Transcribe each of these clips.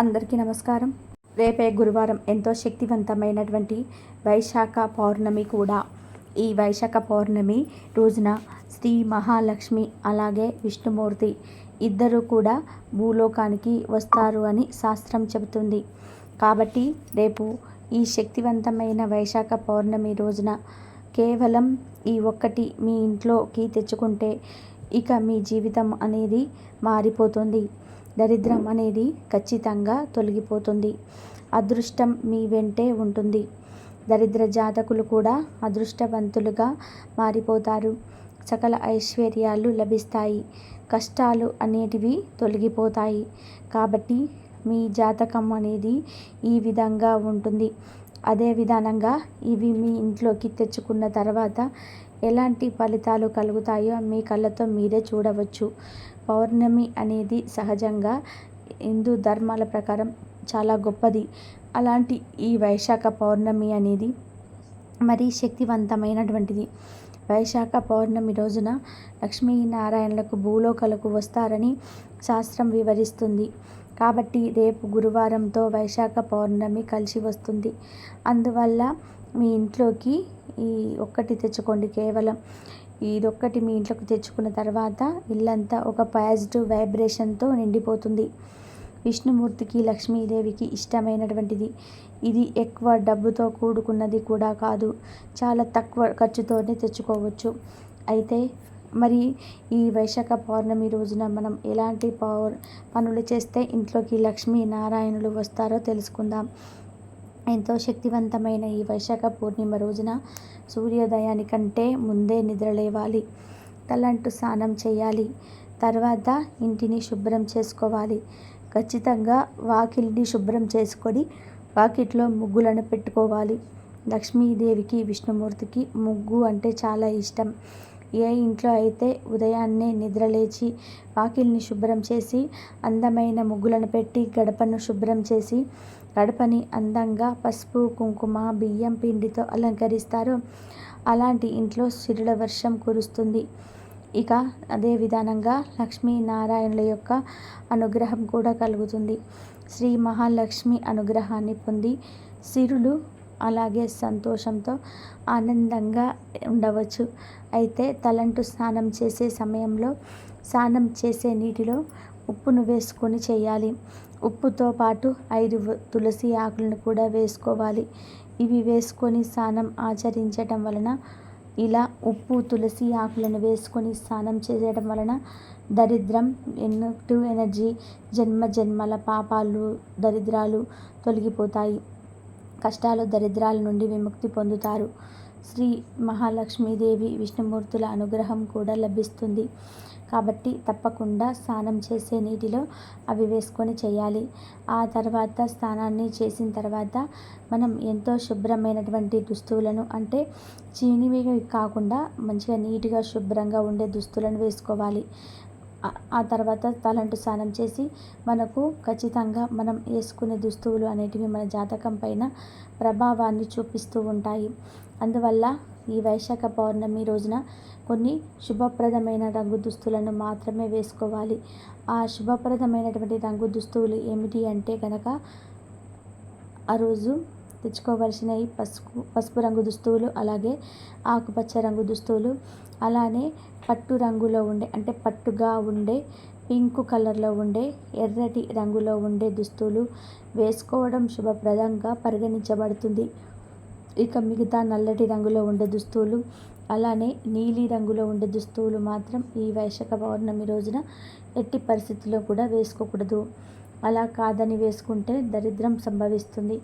అందరికీ నమస్కారం. రేపే గురువారం ఎంతో శక్తివంతమైనటువంటి వైశాఖ పౌర్ణమి కూడా. ఈ వైశాఖ పౌర్ణమి రోజున శ్రీ మహాలక్ష్మి అలాగే విష్ణుమూర్తి ఇద్దరు కూడా భూలోకానికి వస్తారు అని శాస్త్రం చెబుతుంది. కాబట్టి రేపు ఈ శక్తివంతమైన వైశాఖ పౌర్ణమి రోజున కేవలం ఈ ఒక్కటి మీ ఇంట్లోకి తెచ్చుకుంటే ఇక మీ జీవితం అనేది మారిపోతుంది. దరిద్రం అనేది ఖచ్చితంగా తొలగిపోతుంది. అదృష్టం మీ వెంటే ఉంటుంది. దరిద్ర జాతకులు కూడా అదృష్టవంతులుగా మారిపోతారు. సకల ఐశ్వర్యాలు లభిస్తాయి. కష్టాలు అనేటివి తొలగిపోతాయి. కాబట్టి మీ జాతకం అనేది ఈ విధంగా ఉంటుంది. అదే విధానంగా ఇవి మీ ఇంట్లోకి తెచ్చుకున్న తర్వాత ఎలాంటి ఫలితాలు కలుగుతాయో మీ కళ్ళతో మీరే చూడవచ్చు. పౌర్ణమి అనేది సహజంగా హిందూ ధర్మాల ప్రకారం చాలా గొప్పది. అలాంటి ఈ వైశాఖ పౌర్ణమి అనేది మరీ శక్తివంతమైనటువంటిది. వైశాఖ పౌర్ణమి రోజున లక్ష్మీనారాయణలకు భూలోకలకు వస్తారని శాస్త్రం వివరిస్తుంది. కాబట్టి రేపు గురువారంతో వైశాఖ పౌర్ణమి కలిసి వస్తుంది. అందువల్ల మీ ఇంట్లోకి ఈ ఒక్కటి తెచ్చుకోండి కేవలం. ఇదొక్కటి మీ ఇంట్లోకి తెచ్చుకున్న తర్వాత ఇల్లంతా ఒక పాజిటివ్ వైబ్రేషన్తో నిండిపోతుంది. విష్ణుమూర్తికి లక్ష్మీదేవికి ఇష్టమైనటువంటిది. ఇది ఎక్కువ డబ్బుతో కూడుకున్నది కూడా కాదు. చాలా తక్కువ ఖర్చుతోనే తెచ్చుకోవచ్చు. అయితే మరి ఈ వైశాఖ పౌర్ణమి రోజున మనం ఎలాంటి పౌర్ పనులు చేస్తే ఇంట్లోకి లక్ష్మీ నారాయణులు వస్తారో తెలుసుకుందాం. ఎంతో శక్తివంతమైన ఈ వైశాఖ పూర్ణిమ రోజున సూర్యోదయానికంటే ముందే నిద్రలేవాలి తలంటు స్నానం చేయాలి. తర్వాత ఇంటిని శుభ్రం చేసుకోవాలి. ఖచ్చితంగా వాకిలిని శుభ్రం చేసుకొని వాకిట్లో ముగ్గులను పెట్టుకోవాలి. లక్ష్మీదేవికి విష్ణుమూర్తికి ముగ్గు అంటే చాలా ఇష్టం. ఏ ఇంట్లో అయితే ఉదయాన్నే నిద్రలేచి వాకిల్ని శుభ్రం చేసి అందమైన ముగ్గులను పెట్టి గడపను శుభ్రం చేసి గడపని అందంగా పసుపు కుంకుమ బియ్యం పిండితో అలంకరిస్తారు అలాంటి ఇంట్లో సిరుల వర్షం కురుస్తుంది. ఇక అదే విధానంగా లక్ష్మీనారాయణుల యొక్క అనుగ్రహం కూడా కలుగుతుంది. శ్రీ మహాలక్ష్మి అనుగ్రహాన్ని పొంది సిరులు అలాగే సంతోషంతో ఆనందంగా ఉండవచ్చు. అయితే తలంటు స్నానం చేసే సమయంలో స్నానం చేసే నీటిలో ఉప్పును వేసుకొని చేయాలి. ఉప్పుతో పాటు ఐదు తులసి ఆకులను కూడా వేసుకోవాలి. ఇవి వేసుకొని స్నానం ఆచరించటం వలన ఇలా ఉప్పు తులసి ఆకులను వేసుకొని స్నానం చేయడం వలన దరిద్రం నెగిటివ్ ఎనర్జీ జన్మ జన్మల పాపాలు దరిద్రాలు తొలగిపోతాయి. కష్టాలు దరిద్రాల నుండి విముక్తి పొందుతారు. శ్రీ మహాలక్ష్మీదేవి విష్ణుమూర్తుల అనుగ్రహం కూడా లభిస్తుంది. కాబట్టి తప్పకుండా స్నానం చేసే నీటిలో అవి వేసుకొని చేయాలి. ఆ తర్వాత స్నానాన్ని చేసిన తర్వాత మనం ఎంతో శుభ్రమైనటువంటి దుస్తువులను అంటే చీనివి కాకుండా మంచిగా నీట్గా శుభ్రంగా ఉండే దుస్తులను వేసుకోవాలి. ఆ తర్వాత తలంటు స్నానం చేసి మనకు ఖచ్చితంగా మనం వేసుకునే దుస్తువులు అనేటివి మన జాతకం పైన ప్రభావాన్ని చూపిస్తూ ఉంటాయి. అందువల్ల ఈ వైశాఖ పౌర్ణమి రోజున కొన్ని శుభప్రదమైన రంగు దుస్తులను మాత్రమే వేసుకోవాలి. ఆ శుభప్రదమైనటువంటి రంగు దుస్తువులు ఏమిటి అంటే కనుక ఆ రోజు తెచ్చుకోవలసినవి పసుపు పసుపు రంగు దుస్తువులు అలాగే ఆకుపచ్చ రంగు దుస్తువులు అలానే పట్టు రంగులో ఉండే అంటే పట్టుగా ఉండే పింక్ కలర్లో ఉండే ఎర్రటి రంగులో ఉండే దుస్తులు వేసుకోవడం శుభప్రదంగా పరిగణించబడుతుంది. ఇక మిగతా నల్లటి రంగులో ఉండే దుస్తువులు అలానే నీలి రంగులో ఉండే దుస్తువులు మాత్రం ఈ వైశాఖ పౌర్ణమి రోజున ఎట్టి పరిస్థితుల్లో కూడా వేసుకోకూడదు. అలా కాదని వేసుకుంటే దరిద్రం సంభవిస్తుంది.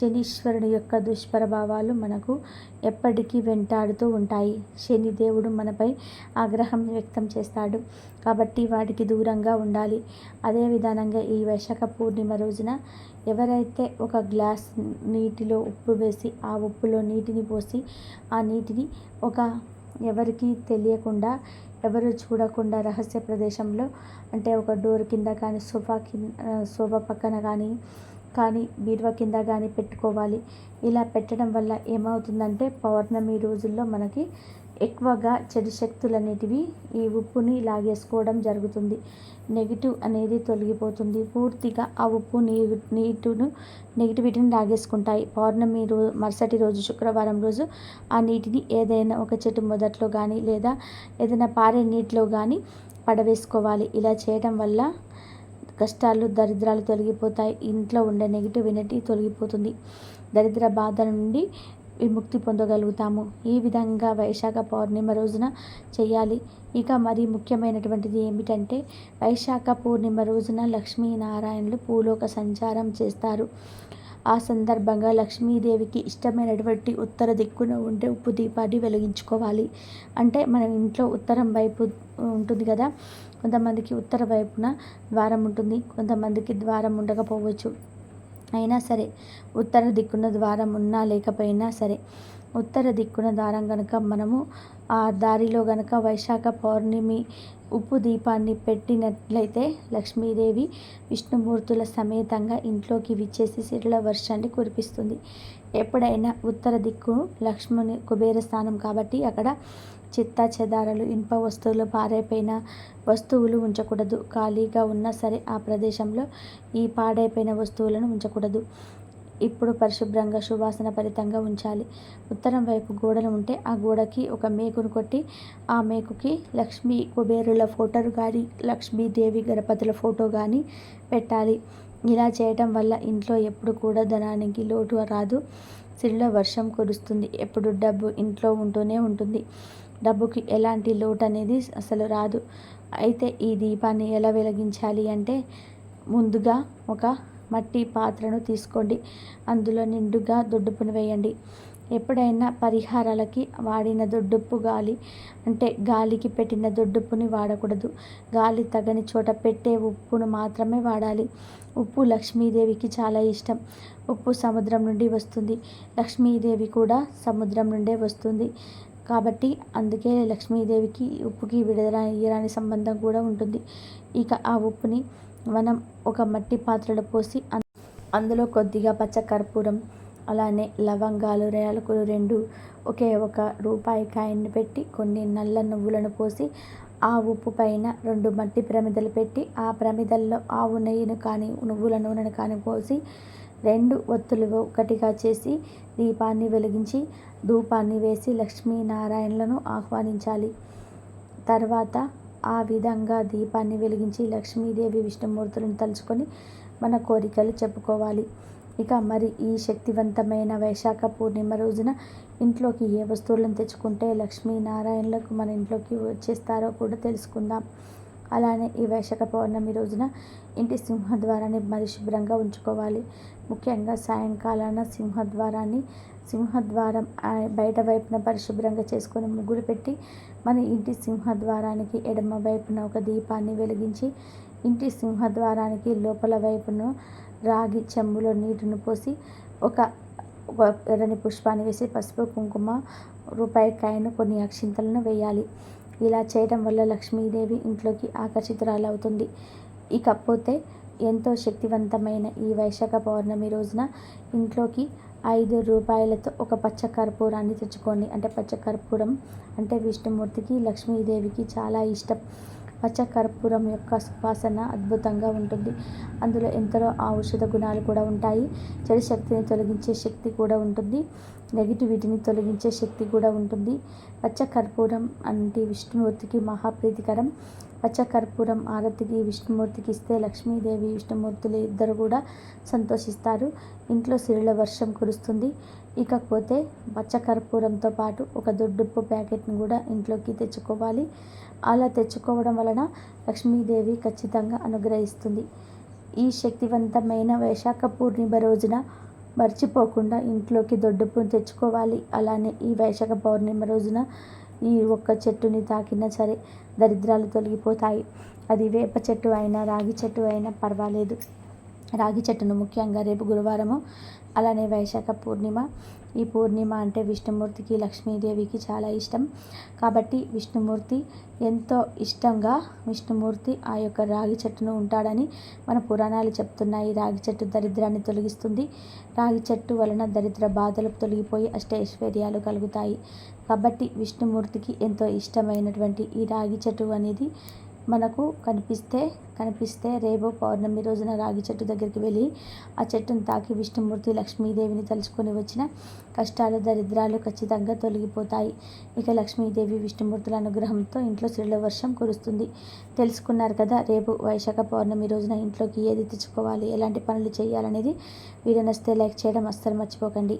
శనీశ్వరుని యొక్క దుష్ప్రభావాలు మనకు ఎప్పటికీ వెంటాడుతూ ఉంటాయి. శని దేవుడు మనపై ఆగ్రహం వ్యక్తం చేస్తాడు కాబట్టి వాటికి దూరంగా ఉండాలి. అదే విధానంగా ఈ వైశాఖ పూర్ణిమ రోజున ఎవరైతే ఒక గ్లాస్ నీటిలో ఉప్పు వేసి ఆ ఉప్పులో నీటిని పోసి ఆ నీటిని ఒక ఎవరికి తెలియకుండా ఎవరు చూడకుండా రహస్య ప్రదేశంలో అంటే ఒక డోర్ కింద కానీ సోఫా కింద సోఫా పక్కన కానీ కానీ బీరువా కింద కానీ పెట్టుకోవాలి. ఇలా పెట్టడం వల్ల ఏమవుతుందంటే పౌర్ణమి రోజుల్లో మనకి ఎక్కువగా చెడు శక్తులు అనేటివి ఈ ఉప్పుని లాగేసుకోవడం జరుగుతుంది. నెగిటివ్ అనేది తొలగిపోతుంది. పూర్తిగా ఆ ఉప్పు నీ నీటును నెగిటివిటీని లాగేసుకుంటాయి. పౌర్ణమి రోజు మరుసటి రోజు శుక్రవారం రోజు ఆ నీటిని ఏదైనా ఒక చెట్టు మొదట్లో కానీ లేదా ఏదైనా పారే నీటిలో కానీ పడవేసుకోవాలి. ఇలా చేయడం వల్ల కష్టాలు దరిద్రాలు తొలగిపోతాయి. ఇంట్లో ఉండే నెగిటివ్ ఎనర్జీ తొలగిపోతుంది. దరిద్ర బాధల నుండి విముక్తి పొందగలుగుతాము. ఈ విధంగా వైశాఖ పౌర్ణిమ రోజున చేయాలి. ఇక మరి ముఖ్యమైనటువంటిది ఏమిటంటే వైశాఖ పూర్ణిమ రోజున లక్ష్మీనారాయణులు భూలోక సంచారం చేస్తారు. ఆ సందర్భంగా లక్ష్మీదేవికి ఇష్టమైనటువంటి ఉత్తర దిక్కున ఉండే ఉప్పు దీపాన్ని వెలిగించుకోవాలి. అంటే మన ఇంట్లో ఉత్తరం వైపు ఉంటుంది కదా కొంతమందికి ఉత్తర వైపున ద్వారం ఉంటుంది కొంతమందికి ద్వారం ఉండకపోవచ్చు. అయినా సరే ఉత్తర దిక్కున ద్వారం ఉన్నా లేకపోయినా సరే ఉత్తర దిక్కున ద్వారం కనుక మనము ఆ దారిలో కనుక వైశాఖ పౌర్ణమి ఉప్పు దీపాన్ని పెట్టినట్లయితే లక్ష్మీదేవి విష్ణుమూర్తుల సమేతంగా ఇంట్లోకి విచ్చేసి సిరుల వర్షాన్ని కురిపిస్తుంది. ఎప్పుడైనా ఉత్తర దిక్కు లక్ష్మణి కుబేర స్థానం కాబట్టి అక్కడ చిత్త చెదారాలు ఇనుప వస్తువులు పారైపోయిన వస్తువులు ఉంచకూడదు. ఖాళీగా ఉన్నా సరే ఆ ప్రదేశంలో ఈ పాడైపోయిన వస్తువులను ఉంచకూడదు. ఇప్పుడు పరిశుభ్రంగా సువాసన ఫలితంగా ఉంచాలి. ఉత్తరం వైపు గోడలు ఉంటే ఆ గోడకి ఒక మేకును కొట్టి ఆ మేకుకి లక్ష్మీ కుబేరుల ఫోటోలు కానీ లక్ష్మీదేవి గణపతుల ఫోటో కానీ పెట్టాలి. ఇలా చేయటం వల్ల ఇంట్లో ఎప్పుడు కూడా ధనానికి లోటు రాదు. సిరిలో వర్షం కురుస్తుంది. ఎప్పుడు డబ్బు ఇంట్లో ఉంటూనే ఉంటుంది. డబ్బుకి ఎలాంటి లోటు అనేది అసలు రాదు. అయితే ఈ దీపాన్ని ఎలా వెలిగించాలి అంటే ముందుగా ఒక మట్టి పాత్రను తీసుకోండి. అందులో నిండుగా దొడ్డుపుని వేయండి. ఎప్పుడైనా పరిహారాలకి వాడిన దొడ్డుప్పు గాలి అంటే గాలికి పెట్టిన దొడ్డుప్పుని వాడకూడదు. గాలి తగని చోట పెట్టే ఉప్పును మాత్రమే వాడాలి. ఉప్పు లక్ష్మీదేవికి చాలా ఇష్టం. ఉప్పు సముద్రం నుండి వస్తుంది. లక్ష్మీదేవి కూడా సముద్రం నుండే వస్తుంది. కాబట్టి అందుకే లక్ష్మీదేవికి ఉప్పుకి విడదల ఇయ్యరాని సంబంధం కూడా ఉంటుంది. ఇక ఆ ఉప్పుని మనం ఒక మట్టి పాత్రలో పోసి అందులో కొద్దిగా పచ్చ కర్పూరం అలానే లవంగాలు రేలకులు రెండు ఒకే ఒక రూపాయి కాయన్ని పెట్టి కొన్ని నల్ల నువ్వులను పోసి ఆ ఉప్పు పైన రెండు మట్టి ప్రమిదలు పెట్టి ఆ ప్రమిదల్లో ఆవు నెయ్యిని కానీ నువ్వుల నూనెను కానీ పోసి రెండు ఒత్తులు ఒకటిగా చేసి దీపాన్ని వెలిగించి ధూపాన్ని వేసి లక్ష్మీనారాయణలను ఆహ్వానించాలి. తర్వాత ఆ విధంగా దీపాన్ని వెలిగించి లక్ష్మీదేవి విష్ణుమూర్తులను తలుచుకొని మన కోరికలు చెప్పుకోవాలి. ఇక మరి ఈ శక్తివంతమైన వైశాఖ పూర్ణిమ రోజున ఇంట్లోకి ఏ వస్తువులను తెచ్చుకుంటే లక్ష్మీనారాయణలకు మన ఇంట్లోకి వచ్చేస్తారో కూడా తెలుసుకుందాం. అలానే ఈ వైశాఖ పౌర్ణమి రోజున ఇంటి సింహద్వారాన్ని పరిశుభ్రంగా ఉంచుకోవాలి. ముఖ్యంగా సాయంకాలాన సింహద్వారాన్ని సింహద్వారం బయట వైపున పరిశుభ్రంగా చేసుకొని ముగ్గులు పెట్టి మన ఇంటి సింహద్వారానికి ఎడమ వైపున ఒక దీపాన్ని వెలిగించి ఇంటి సింహద్వారానికి లోపల వైపున రాగి చెంబులో నీటిని పోసి ఒక ఎర్రని పుష్పాన్ని వేసి పసుపు కుంకుమ రూపాయి కాయను కొన్ని అక్షింతలను వేయాలి. ఇలా చేయడం వల్ల లక్ష్మీదేవి ఇంట్లోకి ఆకర్షితురాలవుతుంది. ఇకపోతే ఎంతో శక్తివంతమైన ఈ వైశాఖ పౌర్ణమి రోజున ఇంట్లోకి ఐదు రూపాయలతో ఒక పచ్చ కర్పూరాన్ని తెచ్చుకోండి. అంటే పచ్చ కర్పూరం అంటే విష్ణుమూర్తికి లక్ష్మీదేవికి చాలా ఇష్టం. పచ్చ కర్పూరం యొక్క సువాసన అద్భుతంగా ఉంటుంది. అందులో ఎంతలో ఔషధ గుణాలు కూడా ఉంటాయి. చెడు శక్తిని తొలగించే శక్తి కూడా ఉంటుంది. నెగిటివిటీని తొలగించే శక్తి కూడా ఉంటుంది. పచ్చ కర్పూరం అంటే విష్ణుమూర్తికి మహాప్రీతికరం. పచ్చ కర్పూరం ఆరతికి విష్ణుమూర్తికి ఇస్తే లక్ష్మీదేవి విష్ణుమూర్తులు ఇద్దరు కూడా సంతోషిస్తారు. ఇంట్లో సిరుల వర్షం కురుస్తుంది. ఇకపోతే పచ్చకర్పూరంతో పాటు ఒక దొడ్డుప్పు ప్యాకెట్ని కూడా ఇంట్లోకి తెచ్చుకోవాలి. అలా తెచ్చుకోవడం వలన లక్ష్మీదేవి ఖచ్చితంగా అనుగ్రహిస్తుంది. ఈ శక్తివంతమైన వైశాఖ పూర్ణిమ రోజున మర్చిపోకుండా ఇంట్లోకి దొడ్డుప్పును తెచ్చుకోవాలి. అలానే ఈ వైశాఖ పౌర్ణిమ రోజున ఈ ఒక్క చెట్టుని తాకినా సరే దరిద్రాలు తొలగిపోతాయి. అది వేప చెట్టు అయినా రాగి చెట్టు అయినా పర్వాలేదు. రాగి చెట్టును ముఖ్యంగా రేపు గురువారము అలానే వైశాఖ పూర్ణిమ. ఈ పూర్ణిమ అంటే విష్ణుమూర్తికి లక్ష్మీదేవికి చాలా ఇష్టం. కాబట్టి విష్ణుమూర్తి ఎంతో ఇష్టంగా విష్ణుమూర్తి ఆ యొక్క రాగి చెట్టును ఉంటాడని మన పురాణాలు చెప్తున్నాయి. రాగి చెట్టు దరిద్రాన్ని తొలగిస్తుంది. రాగి చెట్టు వలన దరిద్ర బాధలు తొలగిపోయి అష్టైశ్వర్యాలు కలుగుతాయి. కాబట్టి విష్ణుమూర్తికి ఎంతో ఇష్టమైనటువంటి ఈ రాగి చెట్టు అనేది మనకు కనిపిస్తే కనిపిస్తే రేపు పౌర్ణమి రోజున రాగి చెట్టు దగ్గరికి వెళ్ళి ఆ చెట్టును తాకి విష్ణుమూర్తి లక్ష్మీదేవిని తలుచుకొని వచ్చిన కష్టాలు దరిద్రాలు ఖచ్చితంగా తొలగిపోతాయి. ఇక లక్ష్మీదేవి విష్ణుమూర్తుల అనుగ్రహంతో ఇంట్లో శ్రీల వర్షం కురుస్తుంది. తెలుసుకున్నారు కదా రేపు వైశాఖ పౌర్ణమి రోజున ఇంట్లోకి ఏది తెచ్చుకోవాలి ఎలాంటి పనులు చేయాలనేది వీడియో నచ్చితే లైక్ చేయడం అస్సలు మర్చిపోకండి.